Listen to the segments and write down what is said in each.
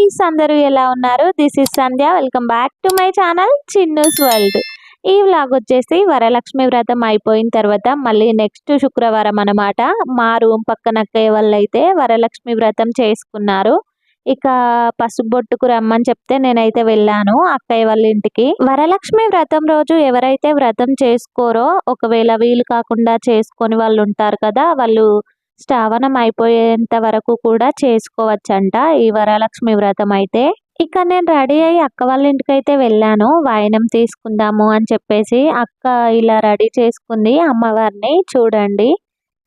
అందరూ ఎలా ఉన్నారు? This is Sandhya welcome back to my channel Chinnu's world ఈ వ్లాగ్ వచ్చేసి వరలక్ష్మి వ్రతం అయిపోయిన తర్వాత మళ్ళీ నెక్స్ట్ శుక్రవారం అన్నమాట. మా రూమ్ పక్కన అక్కయ్య వాళ్ళైతే వరలక్ష్మి వ్రతం చేసుకున్నారు. ఇక పసుబొట్టుకు రమ్మని చెప్తే నేనైతే వెళ్ళాను అక్కయ్య వాళ్ళ ఇంటికి. వరలక్ష్మి వ్రతం రోజు ఎవరైతే వ్రతం చేసుకోరో ఒకవేళ వీలు కాకుండా చేసుకొని వాళ్ళు ఉంటారు కదా వాళ్ళు శ్రావణం అయిపోయేంత వరకు కూడా చేసుకోవచ్చంట ఈ వరలక్ష్మి వ్రతం అయితే. ఇక నేను రెడీ అయ్యి అక్క వాళ్ళ ఇంటికి అయితే వెళ్ళాను. వాయనం తీసుకుందాము అని చెప్పేసి అక్క ఇలా రెడీ చేసుకుంది అమ్మవారిని చూడండి.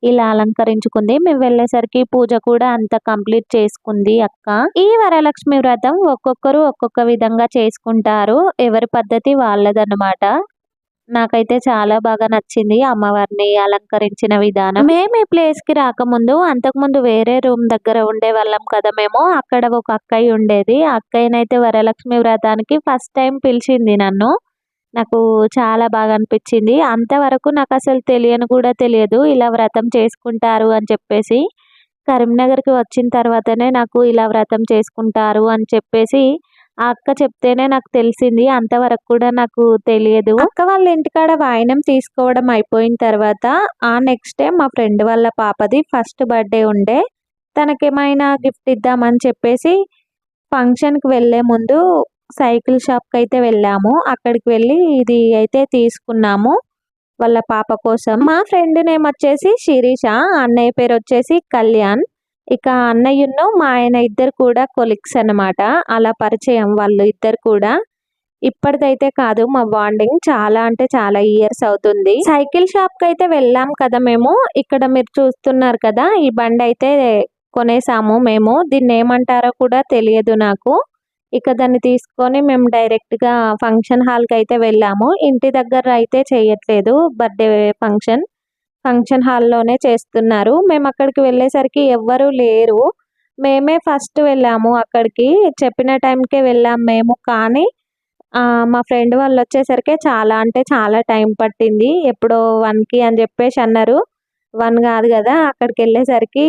ఇలా అలంకరించుకుంది. మేము వెళ్ళేసరికి పూజ కూడా అంత కంప్లీట్ చేసుకుంది అక్క. ఈ వరలక్ష్మి వ్రతం ఒక్కొక్కరు ఒక్కొక్క విధంగా చేసుకుంటారు. ఎవరి పద్ధతి వాళ్ళదన్నమాట. నాకైతే చాలా బాగా నచ్చింది అమ్మవారిని అలంకరించిన విధానం. మేము ఈ ప్లేస్కి రాకముందు అంతకుముందు వేరే రూమ్ దగ్గర ఉండే వాళ్ళం కదా మేము అక్కడ ఒక అక్కయ్య ఉండేది. అక్కయ్యనైతే వరలక్ష్మి వ్రతానికి ఫస్ట్ టైం పిలిచింది నన్ను. నాకు చాలా బాగా అనిపించింది. అంతవరకు నాకు అసలు తెలియని కూడా తెలియదు ఇలా వ్రతం చేసుకుంటారు అని చెప్పేసి. కరీంనగర్కి వచ్చిన తర్వాతనే నాకు ఇలా వ్రతం చేసుకుంటారు అని చెప్పేసి ఆ అక్క చెప్తేనే నాకు తెలిసింది అంతవరకు కూడా నాకు తెలియదు. అక్క వాళ్ళ ఇంటికాడ వాయినం తీసుకోవడం అయిపోయిన తర్వాత ఆ నెక్స్ట్ డే మా ఫ్రెండ్ వాళ్ళ పాపది ఫస్ట్ బర్త్డే ఉండే. తనకేమైనా గిఫ్ట్ ఇద్దామని చెప్పేసి ఫంక్షన్కి వెళ్ళే ముందు సైకిల్ షాప్కి అయితే వెళ్ళాము. అక్కడికి వెళ్ళి ఇది అయితే తీసుకున్నాము వాళ్ళ పాప కోసం. మా ఫ్రెండ్ నేమ్ వచ్చేసి శిరీష అన్నయ్య పేరు వచ్చేసి కళ్యాణ్. ఇక అన్నయ్యను మా ఆయన ఇద్దరు కూడా కొలిక్స్ అన్నమాట. అలా పరిచయం వాళ్ళు ఇద్దరు కూడా. ఇప్పటిదైతే కాదు మా బాండింగ్ చాలా అంటే చాలా ఇయర్స్ అవుతుంది. సైకిల్ షాప్కి అయితే వెళ్ళాం కదా మేము. ఇక్కడ మీరు చూస్తున్నారు కదా ఈ బండి అయితే కొనేసాము మేము. దీన్ని ఏమంటారో కూడా తెలియదు నాకు. ఇక దాన్ని తీసుకొని మేము డైరెక్ట్గా ఫంక్షన్ హాల్కి అయితే వెళ్ళాము. ఇంటి దగ్గర అయితే చేయట్లేదు బర్త్డే ఫంక్షన్. ఫంక్షన్ హాల్లోనే చేస్తున్నారు. మేము అక్కడికి వెళ్ళేసరికి ఎవ్వరూ లేరు. మేమే ఫస్ట్ వెళ్ళాము అక్కడికి. చెప్పిన టైంకే వెళ్ళాం మేము. కానీ మా ఫ్రెండ్ వాళ్ళు వచ్చేసరికి చాలా అంటే చాలా టైం పట్టింది. ఎప్పుడో వన్కి అని చెప్పేసి అన్నారు. వన్ కాదు కదా అక్కడికి వెళ్ళేసరికి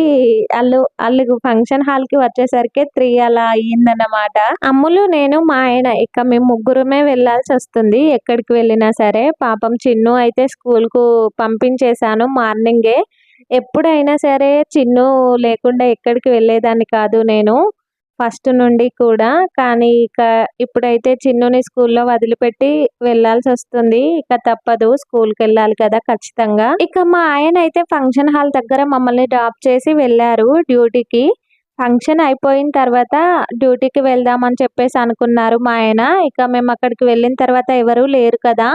వాళ్ళు వాళ్ళు ఫంక్షన్ హాల్కి వచ్చేసరికి త్రీ అలా అయ్యిందన్నమాట. అమ్ములు నేను మా ఆయన ఇక మేము ముగ్గురమే వెళ్ళాల్సి వస్తుంది. ఎక్కడికి వెళ్ళినా సరే. పాపం చిన్ను అయితే స్కూల్కు పంపించేశాను మార్నింగే. ఎప్పుడైనా సరే చిన్ను లేకుండా ఎక్కడికి వెళ్ళేదాన్ని కాదు నేను. ఫస్ట్ నుండి కూడా. కానీ ఇక ఇప్పుడైతే చిన్నుని స్కూల్లో వదిలిపెట్టి వెళ్ళాల్సి వస్తుంది. ఇక తప్పదు. స్కూల్కి వెళ్ళాలి కదా ఖచ్చితంగా. ఇక మా ఆయన అయితే ఫంక్షన్ హాల్ దగ్గర మమ్మల్ని డ్రాప్ చేసి వెళ్ళారు డ్యూటీకి. ఫంక్షన్ అయిపోయిన తర్వాత డ్యూటీకి వెళ్దామని చెప్పేసి అనుకున్నారు మా ఆయన. ఇక మేము అక్కడికి వెళ్ళిన తర్వాత ఎవరూ లేరు కదా.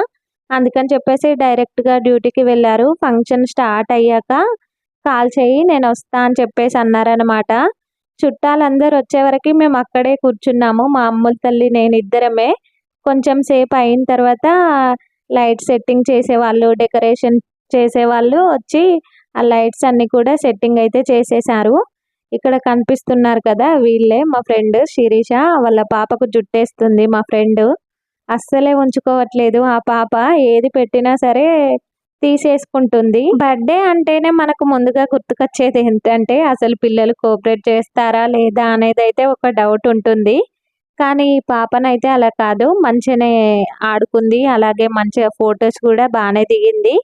అందుకని చెప్పేసి డైరెక్ట్గా డ్యూటీకి వెళ్ళారు. ఫంక్షన్ స్టార్ట్ అయ్యాక కాల్ చేయి నేను వస్తా అని చెప్పేసి అన్నారనమాట చుట్టాలందరూ వచ్చే వరకు మేము అక్కడే కూర్చున్నాము. మా అమ్ముల తల్లి నేను ఇద్దరమే. కొంచెం సేపు అయిన తర్వాత లైట్ సెట్టింగ్ చేసేవాళ్ళు డెకరేషన్ చేసేవాళ్ళు వచ్చి ఆ లైట్స్ అన్నీ కూడా సెట్టింగ్ అయితే చేసేసారు. ఇక్కడ కనిపిస్తున్నారు కదా వీళ్ళే మా ఫ్రెండ్ శిరీష వాళ్ళ పాపకు జుట్టేస్తుంది మా ఫ్రెండ్. అస్సలే ఉంచుకోవట్లేదు ఆ పాప. ఏది పెట్టినా సరే తీసేసుకుంటుంది. బర్త్డే అంటేనే మనకు ముందుగా గుర్తుకొచ్చేది ఏంటంటే అసలు పిల్లలు కోఆపరేట్ చేస్తారా లేదా అనేది అయితే ఒక డౌట్ ఉంటుంది. కానీ ఈ పాపనైతే అలా కాదు. మంచిగానే ఆడుకుంది. అలాగే మంచిగా ఫొటోస్ కూడా బాగానే దిగింది.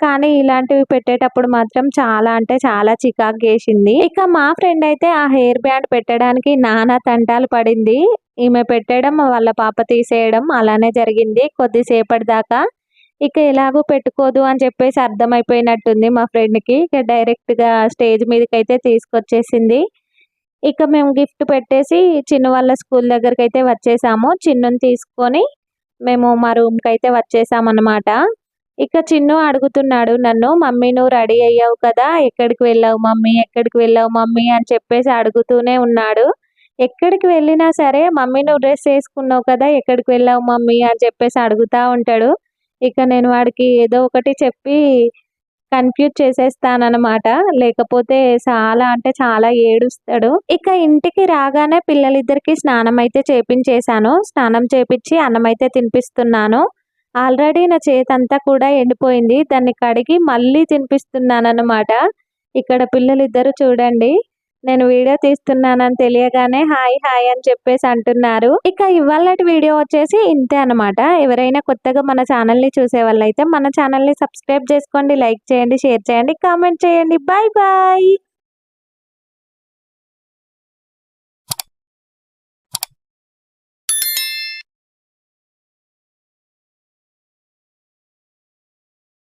కానీ ఇలాంటివి పెట్టేటప్పుడు మాత్రం చాలా అంటే చాలా చికాకు చేసింది. ఇక మా ఫ్రెండ్ అయితే ఆ హెయిర్ బ్యాండ్ పెట్టడానికి నానా తంటాలు పడింది. ఈమె పెట్టడం వాళ్ళ పాప తీసేయడం అలానే జరిగింది కొద్దిసేపటి దాకా ఇక ఎలాగో పెట్టుకోదు అని చెప్పేసి అర్థమైపోయినట్టుంది మా ఫ్రెండ్కి. ఇక డైరెక్ట్గా స్టేజ్ మీదకి అయితే తీసుకొచ్చేసింది. ఇక మేము గిఫ్ట్ పెట్టేసి చిన్న వాళ్ళ స్కూల్ దగ్గరికి అయితే వచ్చేసాము. చిన్నుని తీసుకొని మేము మా రూమ్కి అయితే వచ్చేసామన్నమాట. ఇక చిన్ను అడుగుతున్నాడు నన్ను మమ్మీ నువ్వు రెడీ అయ్యావు కదా? ఎక్కడికి వెళ్ళావు మమ్మీ? ఎక్కడికి వెళ్ళావు మమ్మీ? అని చెప్పేసి అడుగుతూనే ఉన్నాడు. ఎక్కడికి వెళ్ళినా సరే మమ్మీ నువ్వు డ్రెస్ వేసుకున్నావు కదా? ఎక్కడికి వెళ్ళావు మమ్మీ? అని చెప్పేసి అడుగుతూ ఉంటాడు. ఇక నేను వాడికి ఏదో ఒకటి చెప్పి కన్ఫ్యూజ్ చేసేస్తానమాట లేకపోతే చాలా అంటే చాలా ఏడుస్తాడు. ఇక ఇంటికి రాగానే పిల్లలిద్దరికి స్నానం అయితే చేపించేశాను. స్నానం చేపించి అన్నం అయితే తినిపిస్తున్నాను. ఆల్రెడీ నా చేతంతా కూడా ఎండిపోయింది. దాన్ని కడిగి మళ్ళీ తినిపిస్తున్నాను అనమాట ఇక్కడ పిల్లలిద్దరు చూడండి. నేను వీడియో తీస్తున్నానని తెలియగానే హాయ్ హాయ్ అని చెప్పేసి అంటున్నారు. ఇక ఇవాళ వీడియో వచ్చేసి ఇంతే అనమాట ఎవరైనా కొత్తగా మన ఛానల్ని చూసే వాళ్ళైతే మన ఛానల్ని సబ్స్క్రైబ్ చేసుకోండి లైక్ చేయండి షేర్ చేయండి కామెంట్ చేయండి. Bye bye.